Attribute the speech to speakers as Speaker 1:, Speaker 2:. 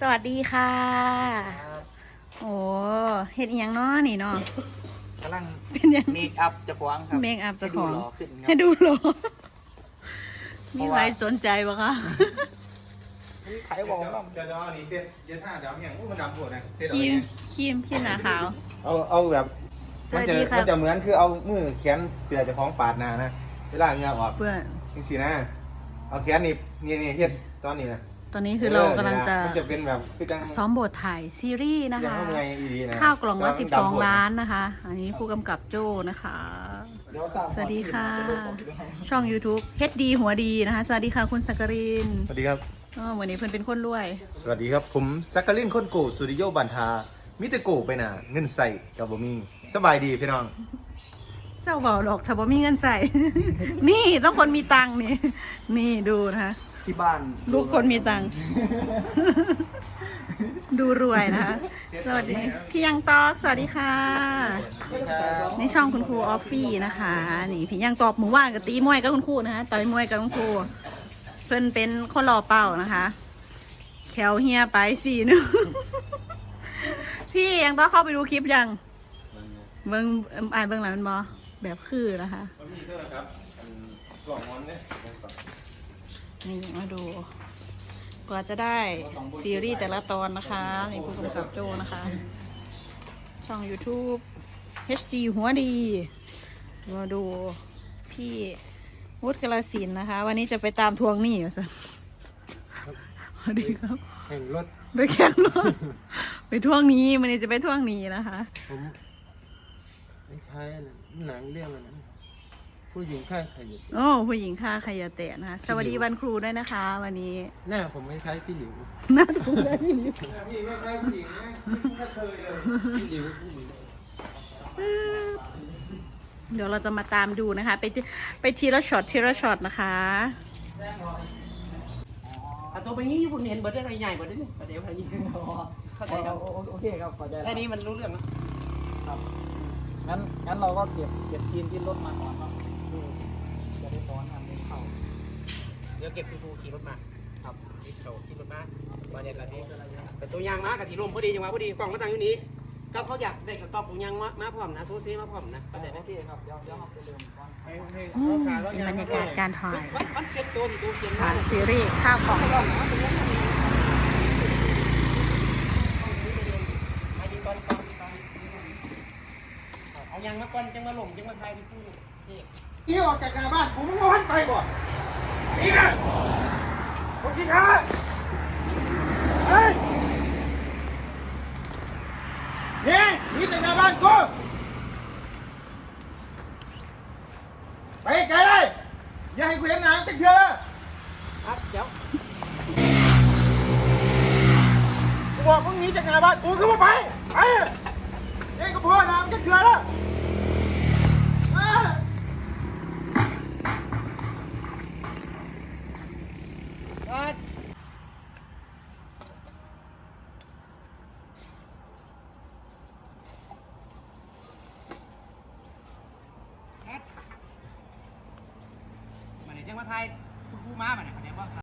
Speaker 1: สวัสดีค่ะ โอ้เฮ็ดอีหยังเนาะนี่เนาะ
Speaker 2: กำลัง
Speaker 1: เป็นหยัง
Speaker 2: เมคอัพเจะคว้าของครับ
Speaker 1: เมคอัพเจ้าของ
Speaker 2: ให้ดูหล่อขึ้นค
Speaker 1: ให้ดูเหรอ
Speaker 2: รับเพ
Speaker 1: มี
Speaker 2: ราะ
Speaker 1: ใคร
Speaker 2: ว่า
Speaker 1: สนใจปะคะ
Speaker 2: ขายบอกว่า
Speaker 3: เดี๋ยวเดี๋ยวอันนี้เส้นเดี๋ยวถ้าเดี๋ยวอย่างอู้มันดำปวดนะเส้น
Speaker 1: ค
Speaker 3: เอา
Speaker 1: รีม
Speaker 3: ไง
Speaker 1: ครีมครีมหนาขาว
Speaker 3: เอาเอาแบบ
Speaker 1: ส
Speaker 3: มัน
Speaker 1: วัส
Speaker 3: จะ
Speaker 1: ดีครับ
Speaker 3: มันจะเหมือนคือเอามือแขนเสือเจะคล้าของปาดหนานะเวลาเหงือออก
Speaker 1: เพื่อน
Speaker 3: จริงๆนะ เอาแขนหนี่นี่นี่เฮ็ดตอนนี้นะ
Speaker 1: ตอนนี้คือเรากำลังจะ
Speaker 3: มันจะเป็นแบบคือจัง
Speaker 1: ซ้อมบทถ่ายซีรีส์นะ
Speaker 3: ยัง
Speaker 1: คะ
Speaker 3: เอาไงอีดีนะ
Speaker 1: ข้าวกล่องละ
Speaker 3: แต่
Speaker 1: สิบ
Speaker 3: มัน
Speaker 1: สอง
Speaker 3: ดำปวด
Speaker 1: ล้านนะคะ อันนี้ผู้กำกับโจ้นะคะ
Speaker 2: เดี๋ยวสั่ง
Speaker 1: สวัสดีค่ะ ช่อง YouTube เฮ็ดดีหัวดีนะคะ สวัสดีค่ะคุณสักกริน
Speaker 3: สวัสดีครับ
Speaker 1: อ๋อวันนี้เพื่อนเป็นคนรวย
Speaker 3: สวัสดีครับ ผมซักกะลินคนโกสุริโยบันทา มิตรโกไปน่ะเงินใส่กับบ่มีสบายดีพี่น้อง
Speaker 1: เศร้าเบาหรอกถ้าบ่มีเงินใส่ นี่ต้องคนมีตังค์นี่ นี่ดูนะคะ
Speaker 2: ที่บ้าน
Speaker 1: ลูกคนมีตังค์ ดูรวยนะคะ สวัสดี พี่ยังตอกสวัสดีค่ะในช่องคุณครูออฟฟี่นะคะ นี่พี่ยังตอบหมู่ว่านกับตีมวยกับคุณครูนะคะต่อยมวยกับคุณครู เพื่อนเป็นคนรอเป่านะคะ แขวเฮียไปสี่นึงพี่ยังต้องเข้าไปดูคลิปยัง เบิ้งเอิ่มอ่านเบิ้งหลังมันบอแบบคือนะคะ
Speaker 3: มันมีเท่าไหร่ครับกล่องมันเนี่ย
Speaker 1: นี่มาดู กว่าจะได้ซีรีส์แต่ละตอนนะคะ นี่ผู้กำกับโจนะคะ ช่อง YouTube HD หัวดี มาดูพี่วุฒิกลาสินธุ์นะคะ วันนี้จะไปตามทวงหนี้เหรอสิสวัสดีครับ
Speaker 2: แข่งรถ
Speaker 1: ไปแข่งรถ ไปทวงหนี้วันนี้จะไปทวงหนี้นะคะ
Speaker 4: ผมไม่ใช่อันนั้นหนังเรื่องอันนั้น ผู้หญิงฆ่าใครอยู่
Speaker 1: โอ้ผู้หญิงค่าขยะแตะนะคะสวัสดีวันครูด้วยนะคะ วันนี้
Speaker 4: หน้าผมไม่คล้ายพี่หลิว
Speaker 1: น่าดูได้พี่ลิฟ
Speaker 3: พี่ไม่ใช่ผู้หญิงนะไม่เคยเลย
Speaker 4: พี่หลิวพี่หลิว
Speaker 1: เดี๋ยวเราจะมาตามดูนะคะ ไปทีไปทีละช็อตทีละช็อตนะคะ
Speaker 5: อะตัวไปงี้ญี่ปุ่นเห็นเบิร์ดได้ไรใหญ่กว่านี้ประเดี๋ยวอะไรนี้เข้าใจครับ
Speaker 2: โอเคครับเข้าใจ
Speaker 5: แค่นี้มันรู้เรื่องแล้ว
Speaker 2: งั้นงั้นเราก็เก็บเก็บซีนที่รถมาก่อนเนาะ จะได้ตอนงานไม่เข้า
Speaker 5: เดี๋ยวเก็บคุณครูขี่รถมา ครับขี่โชว์ขี่รถมาวันเนี้ยกะทิเป็นตัวยางมากะทิลมพอดีจังหวะพอดีกล่องมาตั้งอยู่นี้ก็เขาอยากได้สต็อกตัวยางมามาพร้อมนะโซซีมาพร้อมนะเข้าใจไหม
Speaker 2: โอเคครับเดี๋ยวเดี๋ยวเราจะเริ่มก่อน
Speaker 3: ให้ให้
Speaker 1: อืม
Speaker 3: เขาขาแล้ว
Speaker 1: เป็นบรรยากาศการถ่าย
Speaker 5: คอนเซ็ปต์ตัวที่ตัวเขียนมา
Speaker 1: ถ่ายซีรีส์ข้าวกล่อง
Speaker 5: ไอ้ยิงก่อนก่อนก่อนเอายางมาก่อนจังมาหล่มจังมาไทยเป็นผู้ เท่
Speaker 3: ที่ออกจากงานบ้านกูมึงมาพันไปบ่นี่นะผมขี้ขาดเฮ้ยนี่หนี่จากงานบ้านกูไปไกลเลยอย่าให้กูเห็นหนังติ๊กเถื่อเลย
Speaker 5: ครับเดี๋ยว
Speaker 3: กูบอกมึงหนีจากงานบ้านกูก็มาไปไปเอ้ยก็พอนะมันจะเถื่อแล้วาย
Speaker 5: คุณครูม้ามาเนี่ยเข้าใจป่ะ